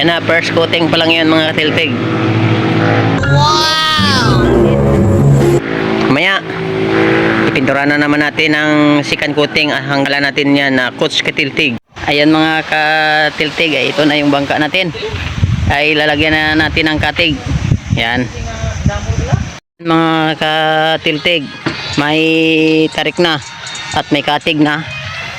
Ayan na, first coating pa lang yan mga katiltig. Mamaya, ipintura na naman natin ang second coating. Ah, Hanggalan natin yan na coach katiltig. Ayan mga katiltig, ay ito na yung bangka natin. Ay lalagyan na natin ng katig. Yan. Mga katiltig, may tarik na at may katig na.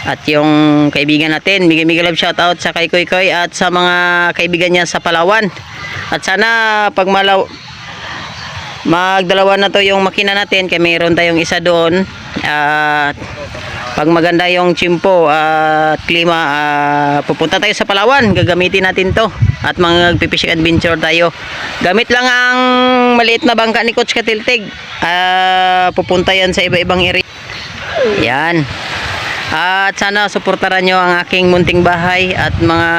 At yung kaibigan natin, Miguel Miguel love shoutout sa kay Koy Koy at sa mga kaibigan niya sa Palawan. At sana pag malaw magdalawa na to yung makina natin kaya mayroon tayong isa doon. At pag maganda yung chimpo at klima ah, pupunta tayo sa Palawan. Gagamitin natin to. At mga fishing adventure tayo. Gamit lang ang maliit na bangka ni Coach Katiltig. Ah, pupunta yan sa iba-ibang area. Yan at sana suportaran nyo ang aking munting bahay at mga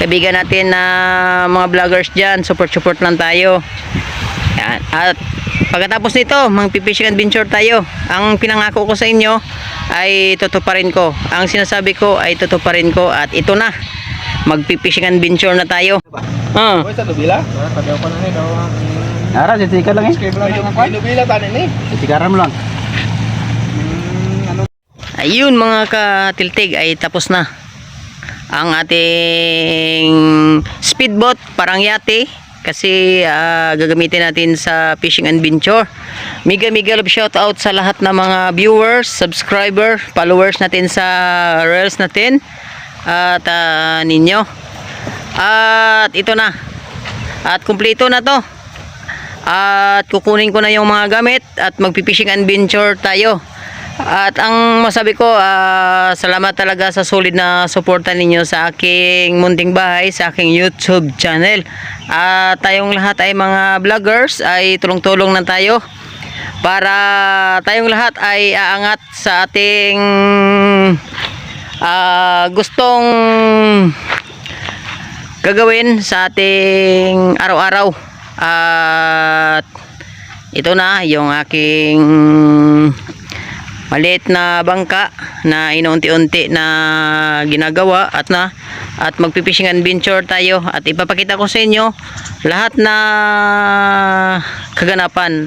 kaibigan natin na mga vloggers dyan support support lang tayo yan. At pagkatapos nito, mag-fishing adventure tayo. Ang pinangako ko sa inyo ay tutuparin ko. Ang sinasabi ko ay tutuparin ko at ito na. Mag-fishing adventure na tayo. Ah. Sa Lubila? Padaw ko na ni daw ang... Ara, sitika lang eh. Subscribe lang yung kwan. Lubila tanin ni. Sitikaran mo lang. ano? Ayun mga katiltig ay tapos na. Ang ating speedboat parang yate kasi ah, gagamitin natin sa fishing adventure. Mega mega love shout out sa lahat ng mga viewers, subscriber, followers natin sa reels natin at ah, ninyo. At ito na. At kumpleto na to. At kukunin ko na yung mga gamit at magpipishing adventure tayo. At ang masabi ko, ah, salamat talaga sa solid na suporta ninyo sa aking munting bahay, sa aking YouTube channel. At tayong lahat ay mga vloggers, ay tulong-tulong na tayo para tayong lahat ay aangat sa ating ah, gustong gagawin sa ating araw-araw. At ito na yung aking maliit na bangka na inuunti-unti na ginagawa at na at magpipishing adventure tayo. At ipapakita ko sa inyo lahat na kaganapan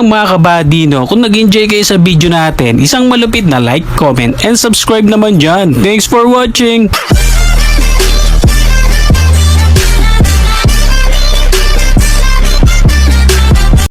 lang mga kabady no. Kung nag-enjoy kayo sa video natin, isang malupit na like, comment, and subscribe naman dyan. Thanks for watching!